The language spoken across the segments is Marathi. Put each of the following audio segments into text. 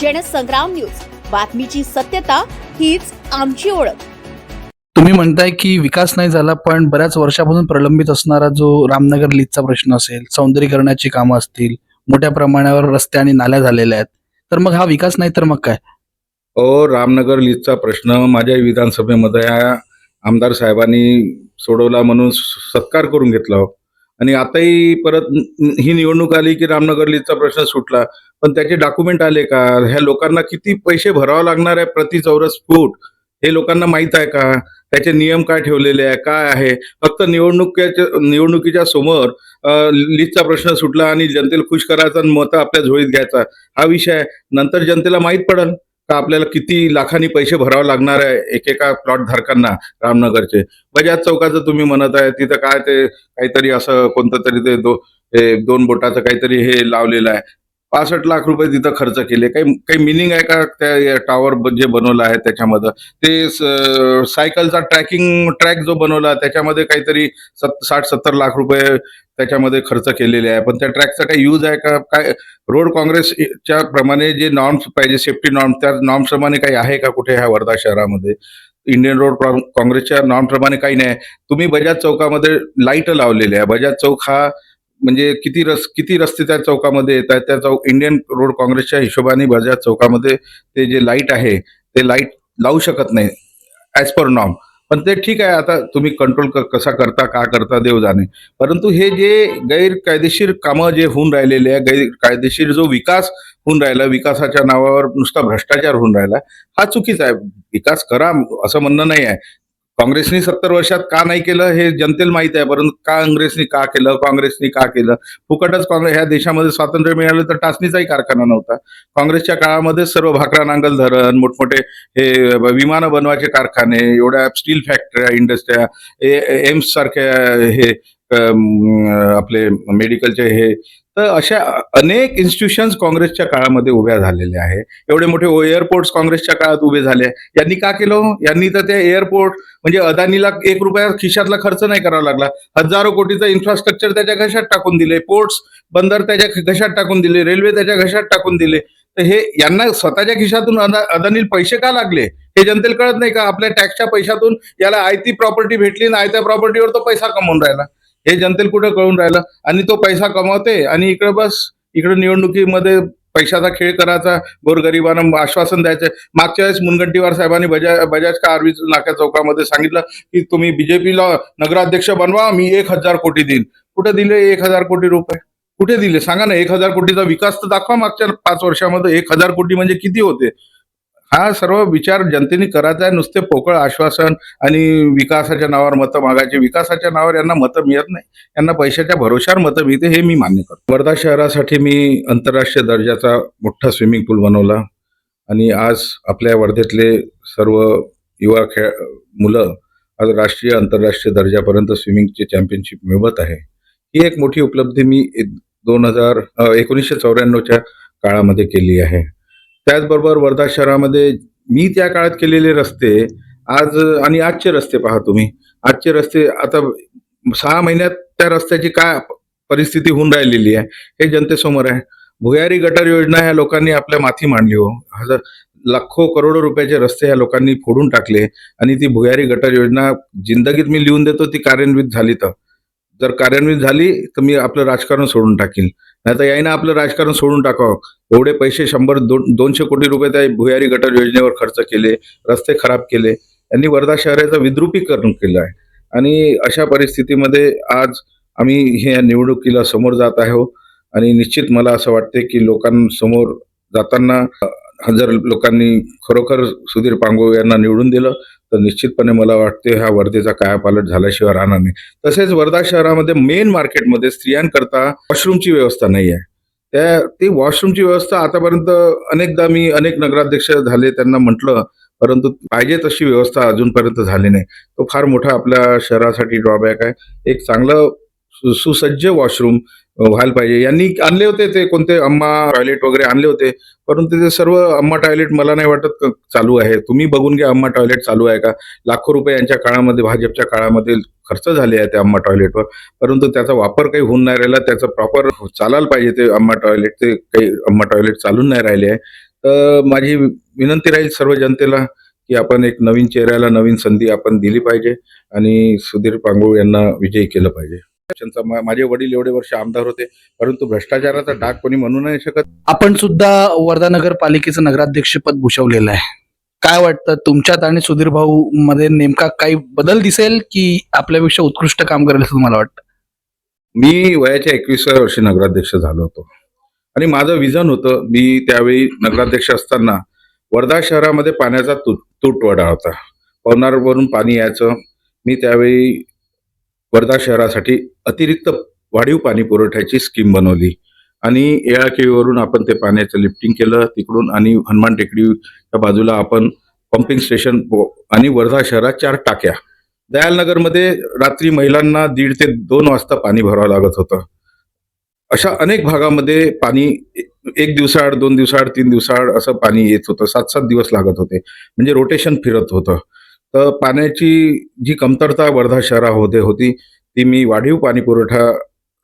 जनसंग्राम न्यूज. बातमीची सत्यता हीच आमची ओळख. तुम्ही म्हणताय की विकास नाही झाला पण बऱ्याच वर्षापासून प्रलंबित असणारा जो रामनगर लीजचा प्रश्न असेल सौंदर्यीकरणाची कामं असतील मोठ्या प्रमाणावर रस्ते आणि नाल्या झालेल्या आहेत तर मग हा विकास नाही तर मग काय? अहो रामनगर लीजचा प्रश्न माझ्या विधानसभेमध्ये हा आमदार साहेबांनी सोडवला म्हणून सत्कार करून घेतला. हो. आणि आताही परत ही निवडणूक आली की रामनगर लीजचा प्रश्न सुटला. पण त्याचे डॉक्युमेंट आले का? ह्या लोकांना किती पैसे भरावे लागणार आहे प्रति चौरस फूट? हे लोकांना माहीत आहे का? त्याचे नियम काय ठेवलेले आहे? काय आहे? फक्त निवडणुकीच्या निवडणुकीच्या समोर लीजचा प्रश्न सुटला आणि जनतेला खुश करायचा आणि मतं आपल्या झोळीत घ्यायचा. हा विषय आहे. नंतर जनतेला माहीत पडेल का आपल्याला किती लाखांनी पैसे भरावे लागणार आहे एकेका प्लॉट धारकांना रामनगरचे? म्हणजे बजाज चौकाचं तुम्ही म्हणत आहे तिथं काय ते काहीतरी असं कोणतं तरी ते दो दोन बोटाचं काहीतरी हे लावलेलं आहे. पासष्ट लाख रुपये तिथं खर्च केले. काही काही मिनिंग आहे का त्या टावर जे बनवलं आहे त्याच्यामध्ये? ते सायकलचा ट्रॅकिंग ट्रॅक जो बनवला त्याच्यामध्ये काहीतरी सत साठ सत्तर लाख रुपये त्याच्यामध्ये खर्च केलेले आहे. पण त्या ट्रॅकचा काही यूज आहे का? काय रोड काँग्रेसच्या प्रमाणे जे नॉर्म्स पाहिजे सेफ्टी नॉर्म्स त्या नॉर्म्स प्रमाणे काही आहे का कुठे ह्या वर्धा शहरामध्ये? इंडियन रोड काँग्रेसच्या नॉर्म प्रमाणे काही नाही. तुम्ही बजाज चौकामध्ये लाइट लावलेले आहे. बजाज चौक हा म्हणजे किती रस किती रस्ते त्या चौकामध्ये येत आहेत त्या चौक इंडियन रोड काँग्रेसच्या हिशोबाने बजाज चौकामध्ये ते जे लाइट आहे ते लाइट लावू शकत नाही ॲज पर नॉर्म पण ते ठीक आहे आता तुम्ही कंट्रोल कसा करता का करता देव जाणे परंतु हे जे गैरकायदेशीर कामं जे होऊन राहिलेले आहे गैरकायदेशीर जो विकास होऊन राहिला विकासाच्या नावावर नुसता भ्रष्टाचार होऊन राहिला हा चुकीचा आहे. विकास करा असं म्हणणं नाही आहे. काँग्रेसनी सत्तर वर्षात का नाही केलं हे जनतेला माहीत आहे परंतु काँग्रेसनी का केलं काँग्रेसनी का केलं? फुकटच काँग्रेस ह्या देशामध्ये स्वातंत्र्य मिळालं तर टाचणीचाही कारखाना नव्हता. काँग्रेसच्या काळामध्ये सर्व भाकरा नांगल धरण मोठमोठे हे विमानं बनवायचे कारखाने एवढ्या स्टील फॅक्टऱ्या इंडस्ट्र्या एम्स सारख्या हे आपले मेडिकलचे हे तर अशा अनेक इन्स्टिट्यूशन्स काँग्रेसच्या काळामध्ये उभ्या झालेल्या आहे. एवढे मोठे एअरपोर्ट्स काँग्रेसच्या काळात उभे झाले यांनी का केलं हो? यांनी तर त्या एअरपोर्ट म्हणजे अदानीला एक रुपया खिशातला खर्च नाही करावा लागला. हजारो कोटीचं इन्फ्रास्ट्रक्चर त्याच्या घशात टाकून दिले. पोर्ट्स बंदर त्याच्या घशात टाकून दिले. रेल्वे त्याच्या घशात टाकून दिले. तर हे यांना स्वतःच्या खिशातून अदा अदानीला पैसे का लागले? हे जनतेला कळत नाही का? आपल्या टॅक्सच्या पैशातून याला आयती प्रॉपर्टी भेटली ना आयत्या प्रॉपर्टीवर तो पैसा कमवून राहिला. हे जनतेला कुठं कळून राहिलं? आणि तो पैसा कमावते आणि इकडे बस इकडे निवडणुकीमध्ये पैशाचा खेळ करायचा गोरगरिबांना आश्वासन द्यायचं. मागच्या वेळेस मुनगंटीवार साहेबांनी बजाज बजाज का आरवी नाक्या चौकामध्ये सांगितलं की तुम्ही बीजेपीला नगराध्यक्ष बनवा मी एक हजार कोटी देईन. कुठे दिले एक हजार कोटी रुपये? कुठे दिले? सांगा ना एक हजार कोटीचा विकास तर दाखवा मागच्या पाच वर्षामध्ये. एक हजार कोटी म्हणजे किती होते? हा सर्व विचार जनतेने करायचा आहे. नुसते पोकळ आश्वासन आणि विकासाच्या नावावर मतं मागायचे. विकासाच्या नावावर यांना मतं मिळत नाही. यांना पैशाच्या भरोशावर मतं मिळते हे मी मान्य करतो. वर्धा शहरासाठी मी आंतरराष्ट्रीय दर्जाचा मोठा स्विमिंग पूल बनवला. आणि आज आपल्या वर्धेतले सर्व युवा खेळ मुलं आज राष्ट्रीय आंतरराष्ट्रीय दर्जापर्यंत स्विमिंगचे चॅम्पियनशिप मिळवत आहे. ही एक मोठी उपलब्धी मी दोन हजार एकोणीसशे चौऱ्याण्णवच्या काळामध्ये केली आहे. त्याचबरोबर वर्धा शहरामध्ये मी त्या काळात केलेले रस्ते आज आणि आजचे रस्ते पहा तुम्ही. आजचे रस्ते आता सहा महिन्यात त्या रस्त्याची काय परिस्थिती होऊन राहिलेली आहे हे जनतेसमोर आहे. भुयारी गटर योजना ह्या लोकांनी आपल्या माथी मांडली हो. हजार लाखो करोडो रुपयाचे रस्ते ह्या लोकांनी फोडून टाकले आणि ती भुयारी गटर योजना जिंदगीत मी लिहून देतो ती कार्यान्वित झाली तर. जर कार्यान्वित झाली तर मी आपलं राजकारण सोडून टाकीन. नाही तर यायनं आपलं राजकारण सोडून टाकावं. एवढे पैसे शंभर दोन दोनशे कोटी रुपये त्या भुयारी गटर योजनेवर खर्च केले रस्ते खराब केले यांनी वर्धा शहराचं विद्रुपीकरण केलं आहे. आणि अशा परिस्थितीमध्ये आज आम्ही हे या निवडणुकीला समोर जात आहो आणि निश्चित मला असं वाटते की लोकांसमोर जाताना हजर जर लोकांनी खरोखर सुधीर पांगो यांना निवडून दिलं तर निश्चितपणे मला वाटते हा वर्धेचा कायापालट झाल्याशिवाय राहणार नाही. तसेच वर्धा शहरामध्ये मेन मार्केटमध्ये स्त्रियांकरता वॉशरूमची व्यवस्था नाही आहे त्या ती वॉशरूमची व्यवस्था आतापर्यंत अनेकदा मी अनेक नगराध्यक्ष झाले त्यांना म्हटलं परंतु पाहिजे तशी व्यवस्था अजूनपर्यंत झाली नाही. तो फार मोठा आपल्या शहरासाठी ड्रॉबॅक आहे. एक चांगलं सुसज्ज वॉशरूम व्हायला पाहिजे. यांनी आणले होते ते कोणते? अम्मा टॉयलेट वगैरे आणले होते. परंतु ते सर्व अम्मा टॉयलेट मला नाही वाटत चालू आहे. तुम्ही बघून घ्या अम्मा टॉयलेट चालू आहे का? लाखो रुपये यांच्या काळामध्ये भाजपच्या काळामध्ये खर्च झाले आहे त्या अम्मा टॉयलेटवर परंतु त्याचा वापर काही होऊन नाही राहिला. त्याचं प्रॉपर चालायला पाहिजे ते अम्मा टॉयलेट ते काही अम्मा टॉयलेट चालून नाही राहिले आहे. तर माझी विनंती राहील सर्व जनतेला की आपण एक नवीन चेहऱ्याला नवीन संधी आपण दिली पाहिजे आणि सुधीर पांगुळ यांना विजयी केलं पाहिजे. माझे वडील एवढे वर्ष आमदार होते परंतु भ्रष्टाचाराचा डाग कोणी म्हणू नाही शकत. आपण सुद्धा वर्धा नगरपालिकेचं नगराध्यक्षपद भूषवलेलं आहे. काय वाटतं तुमच्यात आणि सुधीर भाऊ मध्ये नेमका काही बदल दिसेल की आपल्यापेक्षा उत्कृष्ट काम करेल असं तुम्हाला वाटतं? मी वयाच्या एकविसाव्या वर्षी नगराध्यक्ष झालो होतो. आणि माझं विजन होतं मी त्यावेळी नगराध्यक्ष असताना वर्धा शहरामध्ये पाण्याचा तुटवडा होता. पवनारवरून पाणी यायचं. मी त्यावेळी वर्धा शहरासाठी अतिरिक्त वाढीव पाणी पुरवठ्याची स्कीम बनवली. आणि येळाकेळीवरून आपण ते पाण्याचं लिफ्टिंग केलं. तिकडून आणि हनुमान टेकडीच्या बाजूला आपण पंपिंग स्टेशन आणि वर्धा शहरात चार टाक्या. दयालनगरमध्ये रात्री महिलांना दीड ते दोन वाजता पाणी भरावं लागत होतं. अशा अनेक भागामध्ये पाणी एक दिवसाआड दोन दिवसाआड तीन दिवसाआड असं पाणी येत होतं. सात सात दिवस लागत होते. म्हणजे रोटेशन फिरत होतं. तर पाण्याची जी कमतरता वर्धा शहरामध्ये होती ती मी वाढीव पाणी पुरवठा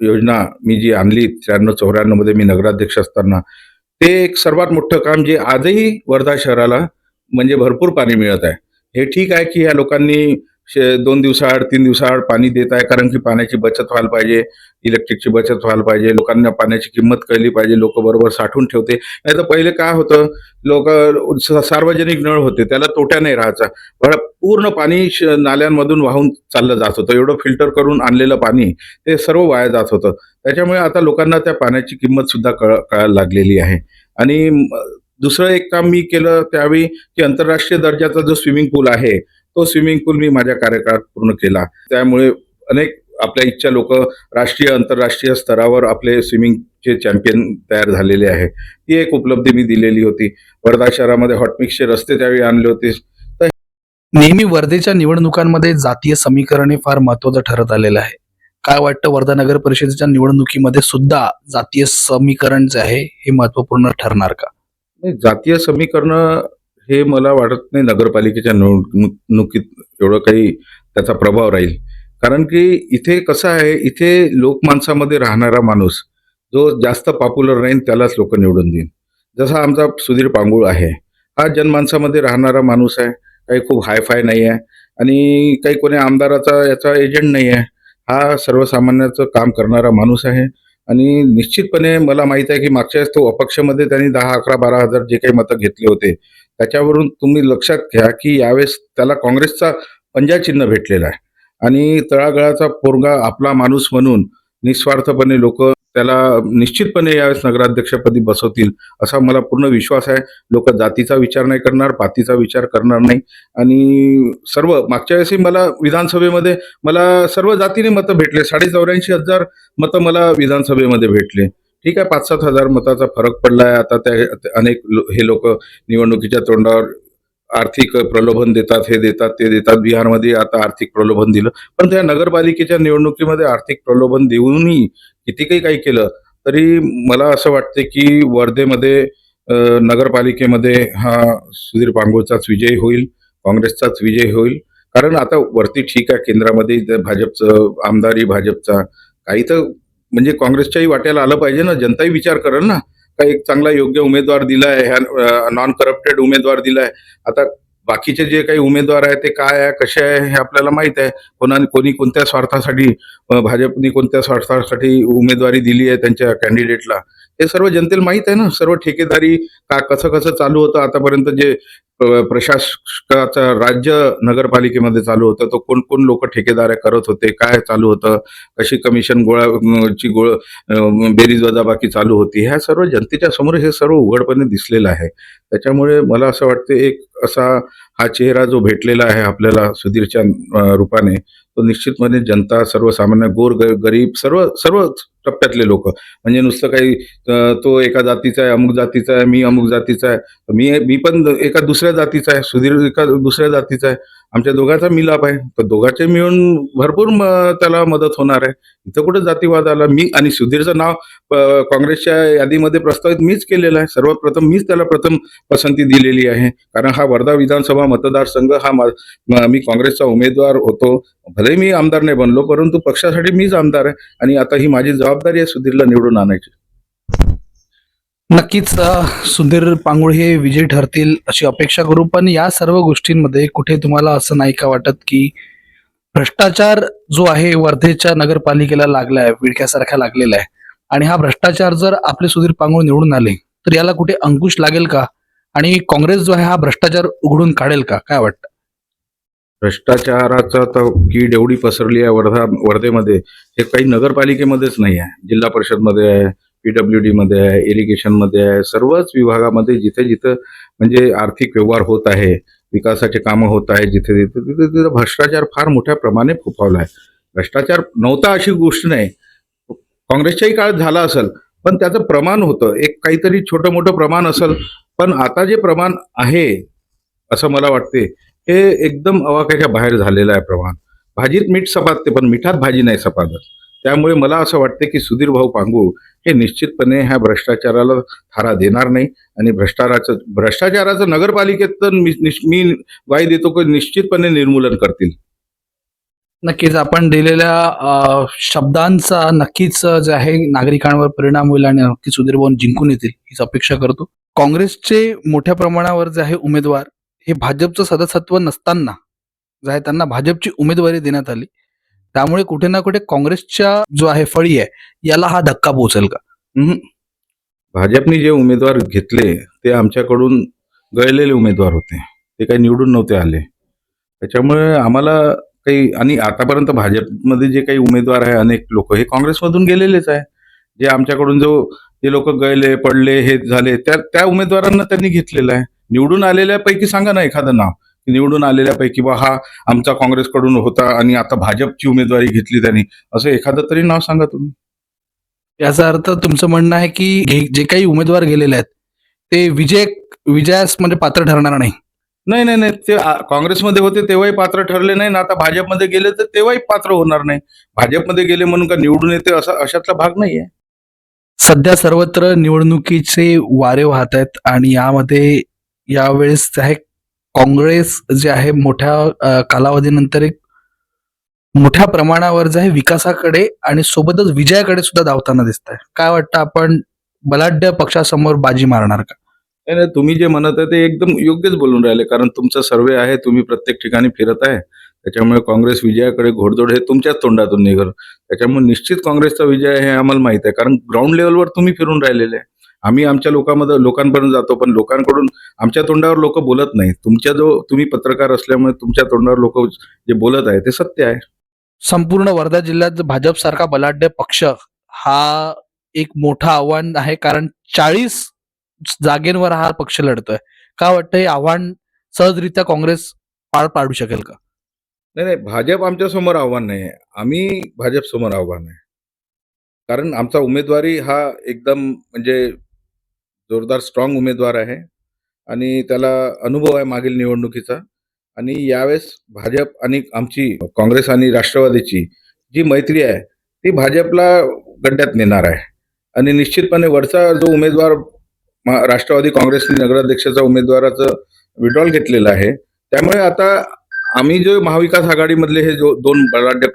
योजना मी जी आणली त्र्याण्णव चौऱ्याण्णवमध्ये मी नगराध्यक्ष असताना ते एक सर्वात मोठं काम जे आजही वर्धा शहराला म्हणजे भरपूर पाणी मिळत आहे. हे ठीक आहे की या लोकांनी शे- दोन दिवसाआड तीन दिवसाआड पाणी देत आहे कारण की पाण्याची बचत व्हायला पाहिजे इलेक्ट्रिकची बचत व्हायला पाहिजे लोकांना पाण्याची किंमत कळली पाहिजे लोक बरोबर साठवून ठेवते. नाही तर पहिले काय होतं लोक सार्वजनिक नळ होते त्याला तोट्या नाही राहायचा. पण पूर्ण पाणी श- नाल्यांमधून वाहून चाललं जात होतं. एवढं फिल्टर करून आणलेलं पाणी ते सर्व वाया जात होतं. त्याच्यामुळे आता लोकांना त्या पाण्याची किंमत सुद्धा कळ कळायला लागलेली आहे. आणि दुसरं एक काम मी केलं त्यावेळी की आंतरराष्ट्रीय दर्जाचा जो स्विमिंग पूल आहे तो स्विमिंग पूल मी माझ्या कार्यकाळात पूर्ण केला. त्यामुळे अनेक आपल्या इच्छा लोक राष्ट्रीय आंतरराष्ट्रीय स्तरावर आपले स्विमिंगचे चॅम्पियन तयार झालेले आहे. ती एक उपलब्धी मी दिलेली होती. वर्धा शहरामध्ये हॉटमिक्सचे रस्ते त्यावेळी आणले होते. नेहमी वर्धेच्या निवडणुकांमध्ये जातीय समीकरण हे फार महत्वाचं ठरत आलेलं आहे. काय वाटतं वर्धा नगर परिषदेच्या निवडणुकीमध्ये सुद्धा जातीय समीकरण जे आहे हे महत्त्वपूर्ण ठरणार का? जातीय समीकरण हे मला वाटत नाही नगरपालिकेच्या निवडणुकीत एवढं काही त्याचा प्रभाव राहील. कारण की इथे कसं आहे इथे लोकमानसामध्ये राहणारा माणूस जो जास्त पॉप्युलर राहील त्यालाच लोक निवडून देईन. जसा आमचा सुधीर पांगुळ आहे हा जनमानसामध्ये राहणारा माणूस आहे काही खूप हायफाय नाही आहे आणि काही कोणी आमदाराचा याचा एजंट नाही आहे हा सर्वसामान्याचं काम करणारा माणूस आहे आणि निश्चितपणे मला माहीत आहे की मागच्या वेळेस तो अपक्षमध्ये त्यांनी दहा अकरा बारा हजार जे काही मतं घेतले होते त्याच्यावरून तुम्ही लक्षात घ्या की यावेळेस त्याला काँग्रेसचा पंजा चिन्ह भेटलेला आहे. आणि तळागळाचा पोरगा आपला माणूस म्हणून निस्वार्थपणे लोक त्याला निश्चितपणे यावेळेस नगराध्यक्षपदी बसवतील असा मला पूर्ण विश्वास आहे. लोक जातीचा विचार नाही करणार पातीचा विचार करणार नाही. आणि सर्व मागच्या वेळेसही मला विधानसभेमध्ये मला सर्व जातीने मतं भेटले. साडे चौऱ्याऐंशी हजार मतं मला विधानसभेमध्ये भेटले. ठीक आहे पाच सात हजार मताचा फरक पडला आहे आता त्या अनेक हे लोक निवडणुकीच्या तोंडावर आर्थिक प्रलोभन देतात हे देतात ते देतात. बिहारमध्ये आता आर्थिक प्रलोभन दिलं. पण त्या नगरपालिकेच्या निवडणुकीमध्ये आर्थिक प्रलोभन देऊनही किती काही काही केलं तरी मला असं वाटते की वर्धेमध्ये नगरपालिकेमध्ये हा सुधीर पांगोळचाच विजय होईल काँग्रेसचाच विजय होईल. कारण आता वरती ठीक आहे केंद्रामध्ये भाजपचं आमदारी भाजपचा काही तर म्हणजे काँग्रेसच्याही वाट्याला आलं पाहिजे ना. जनताही विचार करेल ना. का एक चांगला योग्य उमेदवार दिलाय ह्या नॉन करप्टेड उमेदवार दिलाय. आता बाकीचे जे काही उमेदवार आहे ते काय आहे कसे आहे हे आपल्याला माहीत आहे. कोणा कोणी कोणत्या स्वार्थासाठी भाजपने कोणत्या स्वार्थासाठी उमेदवारी दिली आहे त्यांच्या कॅन्डिडेटला हे सर्व जनतेला माहीत आहे ना? सर्व ठेकेदारी का कसं कसं चालू होतं? आतापर्यंत जे प्रशासकाचा राज्य नगरपालिकेमध्ये चालू होतं तो कोण कोण लोक ठेकेदार करत होते? काय चालू होतं? कशी कमिशन गोळा ची गोळ बेरीज वजाबाकी चालू होती? ह्या सर्व जनतेच्या समोर हे सर्व उघडपणे दिसलेलं आहे. त्याच्यामुळे मला असं वाटतं एक असा हा चेहरा जो भेटलेला आहे आपल्याला सुधीरच्या रूपाने तो निश्चितपणे जनता सर्वसामान्य गोर गरीब सर्व सर्व टप्प्यातले लोक. म्हणजे नुसतं काही तो एका जातीचा आहे अमुक जातीचा आहे मी अमुक जातीचा आहे. मी मी पण एका दुसऱ्या जातीचा आहे सुधीर एका दुसऱ्या जातीचा आहे. आमच्या दोघांचा मिलाप आहे. तर दोघांचे मिळून भरपूर म- त्याला मदत होणार आहे. इथं कुठं जातीवाद आला? मी आणि सुधीरचं नाव काँग्रेसच्या यादीमध्ये प्रस्तावित मीच केलेलं आहे. सर्वप्रथम मीच त्याला प्रथम पसंती दिलेली आहे. कारण हा वर्धा विधानसभा मतदारसंघ हा मी काँग्रेसचा उमेदवार होतो. भले मी आमदार नाही बनलो परंतु पक्षासाठी मीच आमदार आहे. आणि आता ही माझी जबाबदारी आहे सुधीरला निवडून आणायची. नक्कीच सुधीर पांगुळ हे विजयी ठरतील अशी अपेक्षा करू पण या सर्व गोष्टींमध्ये कुठे तुम्हाला असं नाही का वाटत की भ्रष्टाचार जो आहे वर्धेच्या नगरपालिकेला लागलाय विडक्यासारखा लागलेला आहे. आणि हा भ्रष्टाचार जर आपले सुधीर पांगुळ निवडून आले तर याला कुठे अंकुश लागेल का? आणि काँग्रेस जो आहे हा भ्रष्टाचार उघडून काढेल का? काय वाटतं? भ्रष्टाचाराचा तर कीड एवढी पसरली आहे वर्धा वर्धेमध्ये हे काही नगरपालिकेमध्येच नाही आहे. जिल्हा परिषदमध्ये आहे पीडब्ल्यू डीमध्ये आहे इरिगेशनमध्ये आहे सर्वच विभागामध्ये जिथे जिथं म्हणजे आर्थिक व्यवहार होत आहे विकासाचे कामं होत आहे जिथे जिथे तिथे तिथे भ्रष्टाचार फार मोठ्या प्रमाणे फोफावला आहे. भ्रष्टाचार नव्हता अशी गोष्ट नाही. काँग्रेसच्याही काळात झाला असेल पण त्याचं प्रमाण होतं. एक काहीतरी छोटं मोठं प्रमाण असेल पण आता जे प्रमाण आहे असं मला वाटते हे एकदम अवाक्याच्या बाहेर झालेलं आहे प्रमाण. भाजीत मीठ सपाटते पण मिठात भाजी नाही सपाटत. त्यामुळे मला असं वाटते की सुधीर भाऊ पांगू हे निश्चितपणे ह्या भ्रष्टाचाराला थारा देणार नाही. आणि भ्रष्टाचाराचं भ्रष्टाचाराचं नगरपालिकेत तर मी मी ग्वाही देतो की निश्चितपणे निर्मूलन करतील. नक्कीच आपण दिलेल्या शब्दांचा नक्कीच जे आहे नागरिकांवर परिणाम होईल आणि नक्की सुधीर भाऊ जिंकून येतील हीच अपेक्षा करतो. काँग्रेसचे मोठ्या प्रमाणावर जे आहे उमेदवार हे भाजपचं सदस्यत्व नसताना जे आहे त्यांना भाजपची उमेदवारी देण्यात आली. त्यामुळे कुठे ना कुठे काँग्रेसच्या जो आहे फळी आहे याला हा धक्का पोहोचेल का? भाजपने जे उमेदवार घेतले ते आमच्याकडून गळलेले उमेदवार होते. ते काही निवडून नव्हते आले. त्याच्यामुळे आम्हाला काही आणि आतापर्यंत भाजपमध्ये जे काही उमेदवार आहे अनेक लोक हे काँग्रेसमधून गेलेलेच आहे. जे आमच्याकडून जो जे लोक गळले पडले हे झाले त्या त्या उमेदवारांना त्यांनी घेतलेलं आहे. निवडून आलेल्यापैकी सांगा ना एखादं नाव. निवडून आलेल्यापैकी बा हा आमचा काँग्रेसकडून होता आणि आता भाजपची उमेदवारी घेतली त्यांनी. असं एखादं तरी नाव सांगा तुम्ही. याचा अर्थ तुमचं म्हणणं आहे की जे काही उमेदवार गेलेले आहेत ते विजय विजयास म्हणजे पात्र ठरणार नाही. नाही नाही नाही. ते काँग्रेसमध्ये होते तेव्हाही पात्र ठरले नाही. ना आता भाजपमध्ये गेले तर तेव्हाही पात्र होणार नाही. भाजपमध्ये गेले म्हणून का निवडून येते असा अशातला भाग नाहीये. सध्या सर्वत्र निवडणुकीचे वारे वाहत आहेत आणि यामध्ये यावेळेस काँग्रेस जे आहे मोठ्या कालावधीनंतर एक मोठ्या प्रमाणावर जे आहे विकासाकडे आणि सोबतच विजयाकडे सुद्धा धावताना दिसत आहे काय वाटतं आपण बलाढ्य पक्षासमोर बाजी मारणार का? नाही, नाही, तुम्ही जे म्हणत आहे ते एकदम योग्यच बोलून राहिले कारण तुमचा सर्वे आहे तुम्ही प्रत्येक ठिकाणी फिरत आहे. त्याच्यामुळे काँग्रेस विजयाकडे घोडदोड हे तुमच्याच तोंडातून निघल. त्याच्यामुळे निश्चित काँग्रेसचा विजय हे आम्हाला माहीत आहे. कारण ग्राउंड लेवलवर तुम्ही फिरून राहिलेले आहे. आम्ही आमच्या लोकांमध्ये लोकांपर्यंत जातो पण लोकांकडून आमच्या तोंडावर लोक बोलत नाही तुमच्या जो तुम्ही पत्रकार असल्यामुळे तुमच्या तोंडावर लोक जे बोलत आहे ते सत्य आहे. संपूर्ण वर्धा जिल्ह्यात भाजप सारखा बलाढ्य पक्ष हा एक मोठं आव्हान आहे. कारण चाळीस जागेंवर हा पक्ष लढतोय. का वाटतं हे आव्हान सहजरित्या काँग्रेस पार पाडू शकेल का? नाही नाही भाजप आमच्यासमोर आव्हान नाही आहे आम्ही भाजप समोर आव्हान आहे. कारण आमचा उमेदवारी हा एकदम म्हणजे जोरदार स्ट्रॉंग उमेदवार आहे आणि त्याला अनुभव आहे मागील निवडणुकीचा. आणि यावेळेस भाजप आणि आमची काँग्रेस आणि राष्ट्रवादीची जी मैत्री आहे ती भाजपला गड्ड्यात नेणार आहे. आणि निश्चितपणे वरचा जो उमेदवार राष्ट्रवादी काँग्रेसने नगराध्यक्षाचा उमेदवाराचं विड्रॉल घेतलेलं आहे त्यामुळे आता आम्ही जो महाविकास आघाडीमधले हे जो दोन बलाढ्य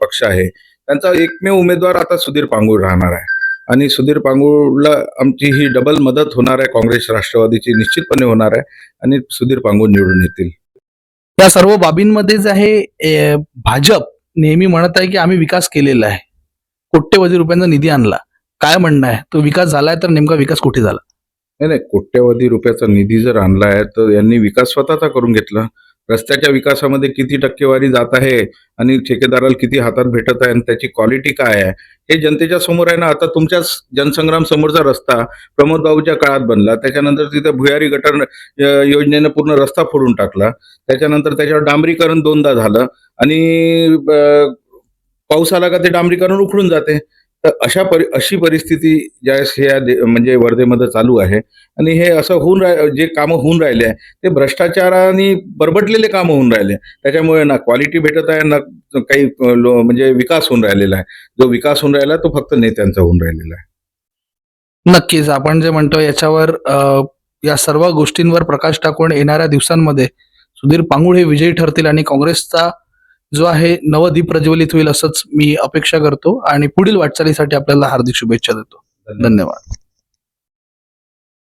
पक्ष आहे त्यांचा एकमेव उमेदवार आता सुधीर पांगूळ राहणार आहे. आणि सुधीर पांगूळला आमची ही डबल मदत होणार आहे काँग्रेस राष्ट्रवादीची निश्चितपणे होणार आहे आणि सुधीर पांगूळ निवडून येतील. या सर्व बाबींमध्ये जे आहे भाजप नेहमी म्हणत आहे की आम्ही विकास केलेला आहे. कोट्यवधी रुपयांचा निधी आणला. काय म्हणणं आहे? तो विकास झालाय तर नेमका विकास कुठे झाला? नाही नाही कोट्यवधी रुपयाचा निधी जर आणला आहे तर यांनी विकास स्वतःचा करून घेतला. रस्त्याच्या विकासामध्ये किती टक्केवारी जात आहे आणि ठेकेदाराला किती हातात भेटत आहे आणि त्याची क्वालिटी काय आहे हे जनतेच्या समोर आहे ना आता तुमच्याच जनसंग्राम समोरचा रस्ता प्रमोद बाबूच्या काळात बनला. त्याच्यानंतर तिथे भुयारी गटर योजनेनं पूर्ण रस्ता फोडून टाकला. त्याच्यानंतर त्याच्यावर डांबरीकरण दोनदा झालं आणि पाऊस आला का ते डांबरीकरण उखडून जाते. तर अशा परि अशी परिस्थिती ज्यावेळेस ह्या म्हणजे वर्धेमध्ये चालू आहे. आणि हे असं होऊन राह जे कामं होऊन राहिले आहे ते भ्रष्टाचाराने बरबटलेले कामं होऊन राहिले त्याच्यामुळे ना क्वालिटी भेटत आहे ना काही लो- म्हणजे विकास होऊन राहिलेला आहे. जो विकास होऊन राहिला तो फक्त नेत्यांचा होऊन राहिलेला आहे. नक्कीच. आपण जे म्हणतो याच्यावर या सर्व गोष्टींवर प्रकाश टाकून येणाऱ्या दिवसांमध्ये सुधीर पांगुळ हे विजयी ठरतील आणि काँग्रेसचा जो आहे नवदीप प्रज्वलित होईल असंच मी अपेक्षा करतो आणि पुढील वाटचालीसाठी आपल्याला हार्दिक शुभेच्छा देतो. धन्यवाद.